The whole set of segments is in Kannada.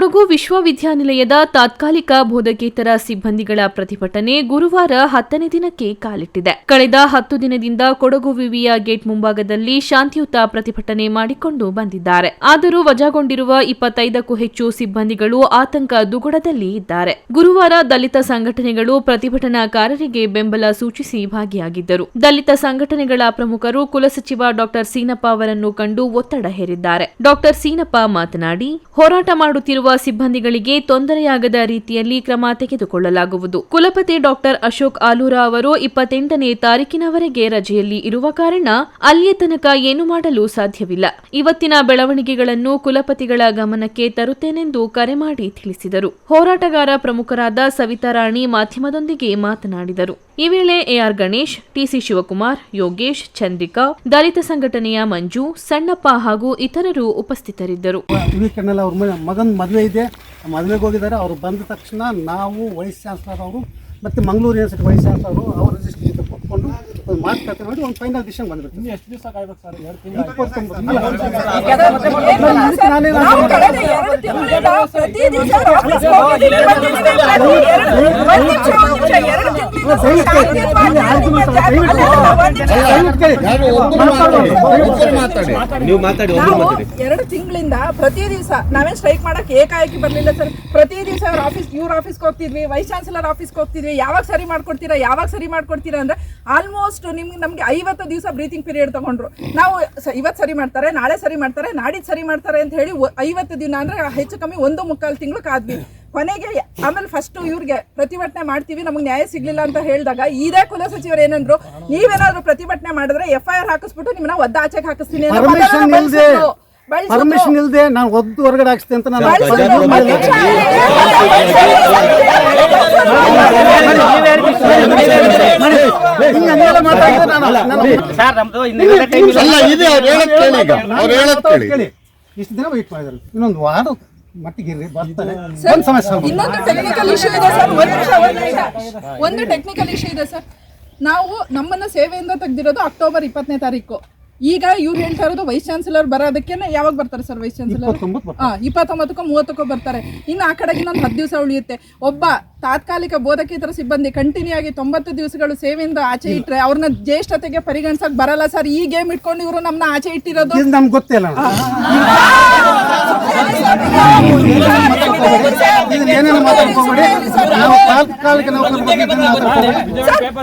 ಕೊಡಗು ವಿಶ್ವವಿದ್ಯಾನಿಲಯದ ತಾತ್ಕಾಲಿಕ ಬೋಧಕೇತರ ಸಿಬ್ಬಂದಿಗಳ ಪ್ರತಿಭಟನೆ ಗುರುವಾರ ಹತ್ತನೇ ದಿನಕ್ಕೆ ಕಾಲಿಟ್ಟಿದೆ. ಕಳೆದ ಹತ್ತು ದಿನದಿಂದ ಕೊಡಗು ವಿವಿಯ ಗೇಟ್ ಮುಂಭಾಗದಲ್ಲಿ ಶಾಂತಿಯುತ ಪ್ರತಿಭಟನೆ ಮಾಡಿಕೊಂಡು ಬಂದಿದ್ದಾರೆ. ಆದರೂ ವಜಾಗೊಂಡಿರುವ ಇಪ್ಪತ್ತೈದಕ್ಕೂ ಹೆಚ್ಚು ಸಿಬ್ಬಂದಿಗಳು ಆತಂಕ ದುಗುಡದಲ್ಲಿ ಇದ್ದಾರೆ. ಗುರುವಾರ ದಲಿತ ಸಂಘಟನೆಗಳು ಪ್ರತಿಭಟನಾಕಾರರಿಗೆ ಬೆಂಬಲ ಸೂಚಿಸಿ ಭಾಗಿಯಾಗಿದ್ದರು. ದಲಿತ ಸಂಘಟನೆಗಳ ಪ್ರಮುಖರು ಕುಲಸಚಿವ ಡಾಕ್ಟರ್ ಸೀನಪ್ಪ ಅವರನ್ನು ಕಂಡು ಒತ್ತಡ ಹೇರಿದ್ದಾರೆ. ಡಾಕ್ಟರ್ ಸೀನಪ್ಪ ಮಾತನಾಡಿ, ಹೋರಾಟ ಮಾಡುತ್ತಿರುವ ಸಿಬ್ಬಂದಿಗಳಿಗೆ ತೊಂದರೆಯಾಗದ ರೀತಿಯಲ್ಲಿ ಕ್ರಮ ತೆಗೆದುಕೊಳ್ಳಲಾಗುವುದು. ಕುಲಪತಿ ಡಾಕ್ಟರ್ ಅಶೋಕ್ ಆಲೂರ ಅವರು ಇಪ್ಪತ್ತೆಂಟನೇ ತಾರೀಕಿನವರೆಗೆ ರಜೆಯಲ್ಲಿ ಇರುವ ಕಾರಣ ಅಲ್ಲಿಯ ತನಕ ಏನು ಮಾಡಲು ಸಾಧ್ಯವಿಲ್ಲ. ಇವತ್ತಿನ ಬೆಳವಣಿಗೆಗಳನ್ನು ಕುಲಪತಿಗಳ ಗಮನಕ್ಕೆ ತರುತ್ತೇನೆಂದು ಕರೆ ಮಾಡಿ ತಿಳಿಸಿದರು. ಹೋರಾಟಗಾರ ಪ್ರಮುಖರಾದ ಸವಿತಾ ರಾಣಿ ಮಾಧ್ಯಮದೊಂದಿಗೆ ಮಾತನಾಡಿದರು. ಈ ವೇಳೆ ಎಆರ್ ಗಣೇಶ್ ಟಿಸಿ ಶಿವಕುಮಾರ್ ಯೋಗೇಶ್ ಚಂದ್ರಿಕಾ ದಲಿತ ಸಂಘಟನೆಯ ಮಂಜು ಸಣ್ಣಪ್ಪ ಹಾಗೂ ಇತರರು ಉಪಸ್ಥಿತರಿದ್ದರು ಮಗನ ಮದುವೆ ಇದೆ ಮದುವೆಗೆ ಹೋಗಿದ್ದಾರೆ ಅವರು ಬಂದ ತಕ್ಷಣ ನಾವು ವೈಸ್ ಚಾನ್ಸಲರ್ ಅವರು ಮತ್ತು ಮಂಗಳೂರು ಯೂನಿವರ್ಸಿಟಿ ವೈಸ್ ಚಾನ್ಸಲರ್ ಅವರು ಅವ್ರ ರಿಜಿಸ್ಟ್ರಿ ಜೊತೆ ಕೊಟ್ಕೊಂಡು ಒಂದು ಮಾತುಕತೆ ಮಾಡಿ ಒಂದು ಫೈನಲ್ ಡಿಸಿಷನ್ ಬಂದ್ಬಿಡ್ತೀನಿ ಎಷ್ಟು ದಿವಸ ಕಾಯ್ಬೇಕು ಸರ್ ಎರಡು ನಾವು ಕಳೆದ ಎರಡು ತಿಂಗಳಿಂದ ಪ್ರತಿ ದಿವಸ ನಾವೇನ್ ಸ್ಟ್ರೈಕ್ ಮಾಡಕ್ ಏಕಾಏಕಿ ಬರ್ಲಿಲ್ಲ ಸರ್. ಪ್ರತಿ ದಿವಸ ಅವ್ರ ಆಫೀಸ್ ಇವ್ರ ಆಫೀಸ್ಗೆ ಹೋಗ್ತಿದ್ವಿ ವೈಸ್ ಚಾನ್ಸಲರ್ ಆಫೀಸ್ಗೆ ಹೋಗ್ತಿದ್ವಿ. ಯಾವಾಗ ಸರಿ ಮಾಡ್ಕೊಡ್ತೀರಾ ಯಾವಾಗ ಸರಿ ಮಾಡ್ಕೊಡ್ತೀರಾ ಅಂದ್ರೆ ಆಲ್ಮೋಸ್ಟ್ ನಿಮ್ಗೆ ನಮ್ಗೆ ಐವತ್ತು ದಿವಸ ಬ್ರೀತಿಂಗ್ ಪೀರಿಯಡ್ ತಗೊಂಡ್ರು. ನಾವು ಇವತ್ತು ಸರಿ ಮಾಡ್ತಾರೆ ನಾಳೆ ಸರಿ ಮಾಡ್ತಾರೆ ನಾಡಿದ್ದು ಸರಿ ಮಾಡ್ತಾರೆ ಅಂತ ಹೇಳಿ ಐವತ್ತು ದಿನ ಅಂದ್ರೆ ಹೆಚ್ಚು ಕಮ್ಮಿ ಒಂದು ಮುಕ್ಕಾಲು ತಿಂಗಳು ಕಾದ್ವಿ. ಕೊನೆಗೆ ಆಮೇಲೆ ಫಸ್ಟ್ ಇವ್ರಿಗೆ ಪ್ರತಿಭಟನೆ ಮಾಡ್ತೀವಿ ನಮಗೆ ನ್ಯಾಯ ಸಿಗ್ಲಿಲ್ಲ ಅಂತ ಹೇಳಿದಾಗ ಇದೇ ಕುಲ ಸಚಿವರು ಏನಂದ್ರು ನೀವೇನಾದ್ರೂ ಪ್ರತಿಭಟನೆ ಮಾಡಿದ್ರೆ ಎಫ್ ಐ ಆರ್ ಹಾಕಿಸ್ಬಿಟ್ಟು ನಿಮ್ಮನ್ನ ಒದ್ದಾಚೆಗೆ ಹಾಕಿಸ್ತೀನಿ ಅಂತ ಪರ್ಮಿಷನ್ ಪದನ ಇಲ್ಲದೆ ಬಳಸಿದ್ರು. ಬಳಸಿದ್ರು. ಪರ್ಮಿಷನ್ ಇಲ್ಲದೆ ನಾನು ಒದ್ದು ಹೊರಗಡೆ ಹಾಕ್ಸ್ತೆ ಅಂತ ನಾನು ಹಿಂಗೆ ಹಂಗೆಲ್ಲ ಮಾತಾಡಿದ್ರೆ ನಾನು ನಾನು ಅಲ್ಲ ಇದೆ ಅವ್ರು ಹೇಳಕ್ ಕೇಳಿ ಈಗ ಅವ್ರು ಕೇಳಿ ಇಷ್ಟು ದಿನ ವೆಯ್ಟ್ ಮಾಡಿದ್ರು ಇನ್ನೊಂದು ವಾರ ಮಟ್ಟಿಗೆ ಬರ್ತಾರೆ. ಒಂದು ಸಮಸ್ಯೆ. ಇನ್ನೊಂದು ಟೆಕ್ನಿಕಲ್ ಇಶ್ಯೂ ಇದೆ ಸರ್. ಒಂದು ನಿಮಿಷ ಒಂದು ನಿಮಿಷ. ಒಂದು ಟೆಕ್ನಿಕಲ್ ಇಶ್ಯೂ ಇದೆ ಸರ್. ನಾವು ನಮ್ಮನ್ನ ಸೇವೆಯಿಂದ ತೆಗೆದಿರೋದು ಅಕ್ಟೋಬರ್ ಇಪ್ಪತ್ತನೇ ತಾರೀಕು. ಈಗ ಇವ್ರು ಹೇಳ್ತಾ ಇರೋದು ವೈಸ್ ಚಾನ್ಸಲರ್ ಬರೋದಕ್ಕೆ ಯಾವಾಗ ಬರ್ತಾರೆ ಸರ್ ವೈಸ್ ಚಾನ್ಸಲರ್ ಇಪ್ಪತ್ತೊಂಬತ್ತಕ್ಕೋ ಮೂವತ್ತಕ್ಕೋ ಬರ್ತಾರೆ. ಇನ್ನು ಆ ಕಡೆಗೆ ಇನ್ನೊಂದು ಹತ್ತು ದಿವಸ ಉಳಿಯುತ್ತೆ. ಒಬ್ಬ ತಾತ್ಕಾಲಿಕ ಬೋಧಕೇತರ ಸಿಬ್ಬಂದಿ ಕಂಟಿನ್ಯೂ ಆಗಿ ತೊಂಬತ್ತು ದಿವಸಗಳು ಸೇವೆಯಿಂದ ಆಚೆ ಇಟ್ಟರೆ ಅವ್ರನ್ನ ಜ್ಯೇಷ್ಠತೆಗೆ ಪರಿಗಣಿಸಕ್ ಬರಲ್ಲ ಸರ್. ಈ ಗೇಮ್ ಇಟ್ಕೊಂಡು ಇವರು ನಮ್ಮನ್ನ ಆಚೆ ಇಟ್ಟಿರೋದು. ಇದು ನಮ್ಗೆ ಗೊತ್ತೇ ಇಲ್ಲ. ಇದನ್ನ ಏನೇನು ಮಾತಾಡ್ಕೊಂಬಿಡಿ ನಾವು ತಾತ್ಕಾಲಿಕ ನೌಕರರ ಬಗ್ಗೆ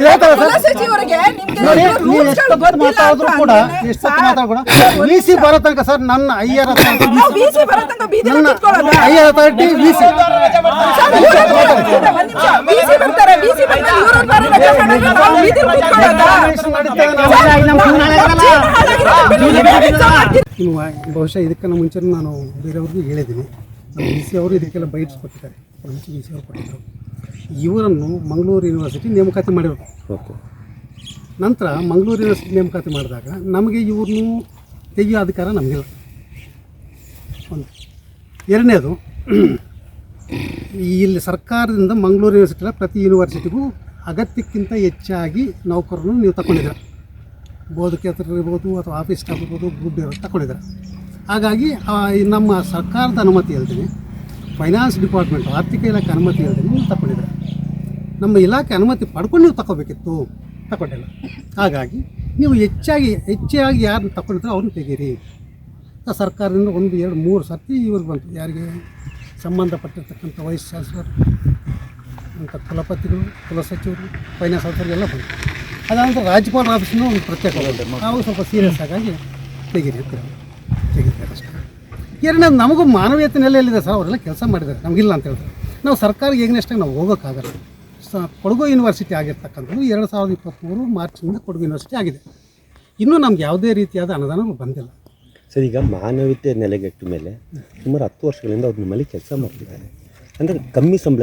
ಮಾತಾಡ್ಕೊಂಬಿಡಿ. ಮಾತಾಡಿದ್ರು ಕೂಡ ಎಷ್ಟೊತ್ತು ಮಾತಾಡ್ಬೇಡ ವಿ ಸಿ ಬರೋ ತನಕ ಸರ್ ನನ್ನ ಐಆರ್ ನನ್ನ? IR authority V C sir, ಇನ್ನು ಬಹುಶಃ ಇದಕ್ಕಿಂತ ಮುಂಚೆ ನಾನು ಬೇರೆಯವ್ರಿಗೂ ಹೇಳಿದ್ದೀನಿ. ನಮ್ಮ ಬಿ ಸಿ ಅವರು ಇದಕ್ಕೆಲ್ಲ ಬೈಟ್ಸ್ ಕೊಟ್ಟಿದ್ದಾರೆ. ಮುಂಚೆ ಬಿ ಸಿ ಅವರು ಕೊಟ್ಟಿದ್ದರು. ಇವರನ್ನು ಮಂಗಳೂರು ಯೂನಿವರ್ಸಿಟಿ ನೇಮಕಾತಿ ಮಾಡಿರೋದು. ಓಕೆ. ನಂತರ ಮಂಗಳೂರು ಯೂನಿವರ್ಸಿಟಿ ನೇಮಕಾತಿ ಮಾಡಿದಾಗ ನಮಗೆ ಇವ್ರನ್ನು ತೆಗೆಯೋ ಅಧಿಕಾರ ನಮಗಿಲ್ಲ. ಒಂದು. ಎರಡನೇದು ಇಲ್ಲಿ ಸರ್ಕಾರದಿಂದ ಮಂಗಳೂರು ಯೂನಿವರ್ಸಿಟಿಯ ಪ್ರತಿ ಯೂನಿವರ್ಸಿಟಿಗೂ ಅಗತ್ಯಕ್ಕಿಂತ ಹೆಚ್ಚಾಗಿ ನೌಕರರನ್ನು ನೀವು ತಗೊಂಡಿದ್ದೀರ ಬೋಧಕೇತರ ಇರ್ಬೋದು ಅಥವಾ ಆಫೀಸ್ ಸ್ಟಾಫ್ ಇರ್ಬೋದು ಇರ್ಬೋದು ತಗೊಂಡಿದ್ದಾರೆ ಹಾಗಾಗಿ ನಮ್ಮ ಸರ್ಕಾರದ ಅನುಮತಿ ಹೇಳ್ತೀನಿ ಫೈನಾನ್ಸ್ ಡಿಪಾರ್ಟ್ಮೆಂಟ್ ಆರ್ಥಿಕ ಇಲಾಖೆ ಅನುಮತಿ ಹೇಳ್ತೀನಿ ನೀವು ತಗೊಂಡಿದ್ದಾರೆ ನಮ್ಮ ಇಲಾಖೆ ಅನುಮತಿ ಪಡ್ಕೊಂಡು ನೀವು ತಗೋಬೇಕಿತ್ತು ತಗೊಂಡಿಲ್ಲ ಹಾಗಾಗಿ, ನೀವು ಹೆಚ್ಚಾಗಿ ಹೆಚ್ಚಾಗಿ ಯಾರನ್ನ ತಗೊಂಡಿದ್ರೆ ಅವ್ರನ್ನ ತೆಗೀರಿ. ಸರ್ಕಾರದಿಂದ ಒಂದು, ಎರಡು, ಮೂರು ಸರ್ತಿ ಇವ್ರಿಗೆ ಬಂತು. ಯಾರಿಗೆ? ಸಂಬಂಧಪಟ್ಟಿರ್ತಕ್ಕಂಥ ವೈಸ್ ಚಾನ್ಸಲರ್, ಅಂತ ಕುಲಪತಿಗಳು ಕುಲಸಚಿವರು ಫೈನಾನ್ಸ್ ಆಫೀಸರ್ ಎಲ್ಲ ಬಂತು. ಅದಾನಂತರ ರಾಜ್ಯಪಾಲ ಆಫೀಸ್ನು ಒಂದು ಪ್ರತ್ಯೇಕ ನಾವು ಸ್ವಲ್ಪ ಸೀರಿಯಸ್ ಆಗಿ ತೆಗೀರಿ. ತೆಗಿತಾರೆ ಅಷ್ಟೇ. ಎರಡನೇದು ನಮಗೂ ಮಾನವೀಯತೆ ನೆಲೆಯಲ್ಲಿದೆ ಸರ್ ಅವರೆಲ್ಲ ಕೆಲಸ ಮಾಡಿದ್ದಾರೆ. ನಮಗಿಲ್ಲ ಅಂತ ಹೇಳಿದ್ರೆ ನಾವು ಸರ್ಕಾರಕ್ಕೆ ಈಗಿನಷ್ಟಾಗಿ ನಾವು ಹೋಗೋಕ್ಕಾಗಲ್ಲ. ಸ ಕೊಡಗು ಯೂನಿವರ್ಸಿಟಿ ಆಗಿರ್ತಕ್ಕಂಥದ್ದು ಎರಡು ಸಾವಿರದ ಇಪ್ಪತ್ತ್ಮೂರು ಮಾರ್ಚ್ನಿಂದ ಕೊಡಗು ಯೂನಿವರ್ಸಿಟಿ ಆಗಿದೆ. ಇನ್ನೂ ನಮ್ಗೆ ಯಾವುದೇ ರೀತಿಯಾದ ಅನುದಾನ ಬಂದಿಲ್ಲ. ಸರ್ ಈಗ ಮಾನವೀಯತೆ ನೆಲೆಗೆಟ್ಟ ಮೇಲೆ ಸುಮಾರು ಹತ್ತು ವರ್ಷಗಳಿಂದ ಅವ್ರು ನಿಮ್ಮಲ್ಲಿ ಕೆಲಸ ಮಾಡ್ತಿದ್ದಾರೆ. ಅಂದರೆ ಕಮ್ಮಿ ಸಂಬಳ